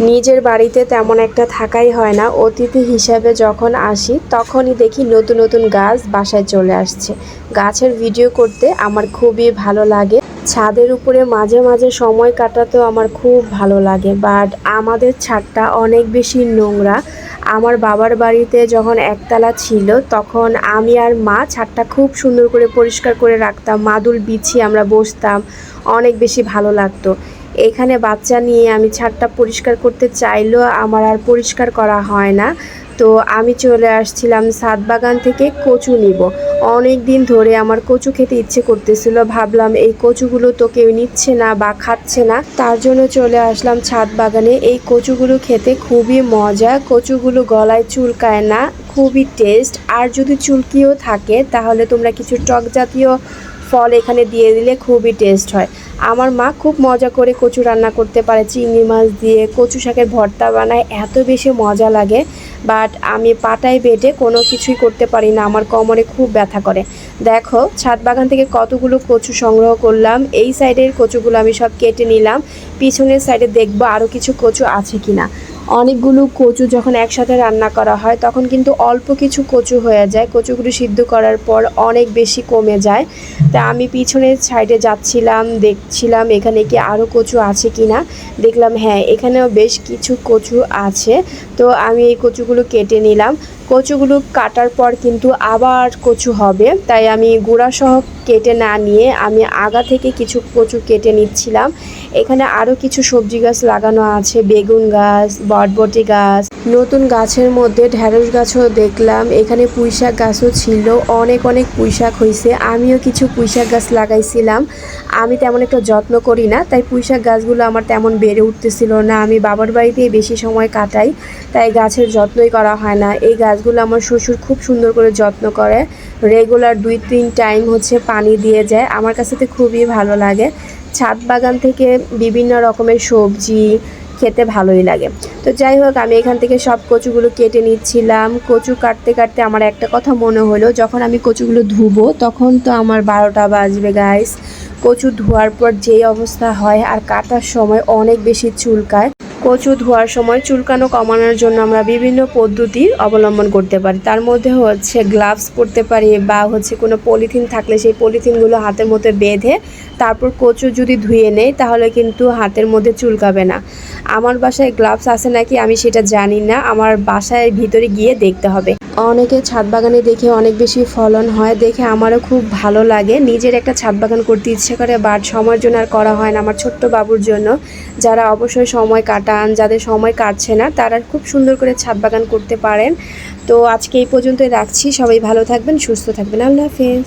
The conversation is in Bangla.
নিজের বাড়িতে তেমন একটা থাকাই হয় না। অতিথি হিসাবে যখন আসি, তখনই দেখি নতুন নতুন গাছ বাসায় চলে আসছে। গাছের ভিডিও করতে আমার খুবই ভালো লাগে। ছাদের উপরে মাঝে মাঝে সময় কাটাতেও আমার খুব ভালো লাগে। বাট আমাদের ছাদটা অনেক বেশি নোংরা। আমার বাবার বাড়িতে যখন একতলা ছিল, তখন আমি আর মা ছাদটা খুব সুন্দর করে পরিষ্কার করে রাখতাম। মাদুল বিছিয়ে আমরা বসতাম। অনেক বেশি ভালো লাগতো। এখানে বাচ্চা নিয়ে আমি ছাদটা পরিষ্কার করতে চাইলেও আমার আর পরিষ্কার করা হয় না। তো আমি চলে আসছিলাম ছাদ বাগান থেকে কচু নিব। অনেক দিন ধরে আমার কচু খেতে ইচ্ছে করতেছিল, ভাবলাম এই কচুগুলো তো কেউ নিচ্ছে না বা খাচ্ছে না। তার জন্য চলে আসলাম ছাদ বাগানে। এই কচুগুলো খেতে খুবই মজা। কচুগুলো গলায় চুলকায় না, খুবই টেস্ট। আর যদি চুলকিও থাকে, তাহলে তোমরা কিছু টক জাতীয় ফল এখানে দিয়ে দিলে খুবই টেস্ট হয়। আমার মা খুব মজা করে কচু রান্না করতে পারে, চিংড়ি মাছ দিয়ে। কচু শাকের ভর্তা বানায়, এত বেশি মজা লাগে। বাট আমি পাটায় বেটে কোনো কিছুই করতে পারি না, আমার কোমরে খুব ব্যথা করে। দেখো, ছাদ বাগান থেকে কতগুলো কচু সংগ্রহ করলাম, এই সাইডের কচুগুলো আমি সব কেটে নিলাম, পিছনের সাইডে দেখব আরও কিছু কচু আছে কিনা। অনেকগুলো কচু যখন একসাথে রান্না করা হয়, তখন কিন্তু অল্প কিছু কচু হয়ে যায়। কচুগুলো সিদ্ধ করার পর অনেক বেশি কমে যায়। তা আমি পিছনের সাইডে যাচ্ছিলাম, দেখছিলাম এখানে কি আরও কচু আছে কি না দেখলাম হ্যাঁ এখানেও বেশ কিছু কচু আছে। তো আমি এই কচুগুলো কেটে নিলাম। কচুগুলো কাটার পর কিন্তু আবার কচু হবে। তাই আমি গুঁড়া সহ কেটে না নিয়ে আমি আগা থেকে কিছু কচু কেটে নিচ্ছিলাম। এখানে আরও কিছু সবজি গাছ লাগানো আছে, বেগুন গাছ, বটবটি গাছ, নতুন গাছের মধ্যে ঢ্যাঁড়স গাছও দেখলাম। এখানে পুঁইশাক গাছও ছিল, অনেক অনেক পুঁইশাক হয়েছে আমিও কিছু পুঁইশাক গাছ লাগাইছিলাম। আমি তেমন একটা যত্ন করি না, তাই পুঁইশাক গাছগুলো আমার তেমন বেড়ে উঠতেছিল না। আমি বাবার বাড়িতেই বেশি সময় কাটাই, তাই গাছের যত্নই করা হয় না। এই গাছগুলো আমার শ্বশুর খুব সুন্দর করে যত্ন করে। রেগুলার দুই, তিন টাইম হচ্ছে পানি দিয়ে যায়। আমার কাছে তো খুবই ভালো লাগে। ছাদ বাগান থেকে বিভিন্ন রকমের সবজি খেতে ভালোই লাগে। তো যাই হোক, আমি এখান থেকে সব কচুগুলো কেটে নিচ্ছিলাম। কচু কাটতে কাটতে আমার একটা কথা মনে হলো। যখন আমি কচুগুলো ধুবো, তখন তো আমার বারোটা বাজবে গাইস কচু ধোয়ার পর যেই অবস্থা হয়, আর কাটার সময় অনেক বেশি চুলকায়। কচু ধোয়ার সময় চুলকানো কমানোর জন্য আমরা বিভিন্ন পদ্ধতি অবলম্বন করতে পারি। তার মধ্যে হচ্ছে গ্লাভস পরতে পারি বা হচ্ছে কোনো পলিথিন থাকলে সেই পলিথিনগুলো হাতের মধ্যে বেঁধে তারপর কচু যদি ধুয়ে নেই তাহলে কিন্তু হাতের মধ্যে চুলকাবে না। আমার বাসায় গ্লাভস আছে নাকি আমি সেটা জানি না, আমার বাসায় ভিতরে গিয়ে দেখতে হবে। অনেকে ছাদ বাগানে দেখে অনেক বেশি ফলন হয়, দেখে আমারও খুব ভালো লাগে। নিজের একটা ছাদ বাগান করতে ইচ্ছে করে বাট সময়ের জন্য আর করা হয় না। আমার ছোট্ট বাবুর জন্য, যারা অবশ্যই সময় কাটান যাদের সময় কাটছে না, তারা খুব সুন্দর করে ছাদ বাগান করতে পারেন। তো আজকে এই পর্যন্তই রাখছি। সবাই ভালো থাকবেন, সুস্থ থাকবেন। আল্লাহ হাফিজ।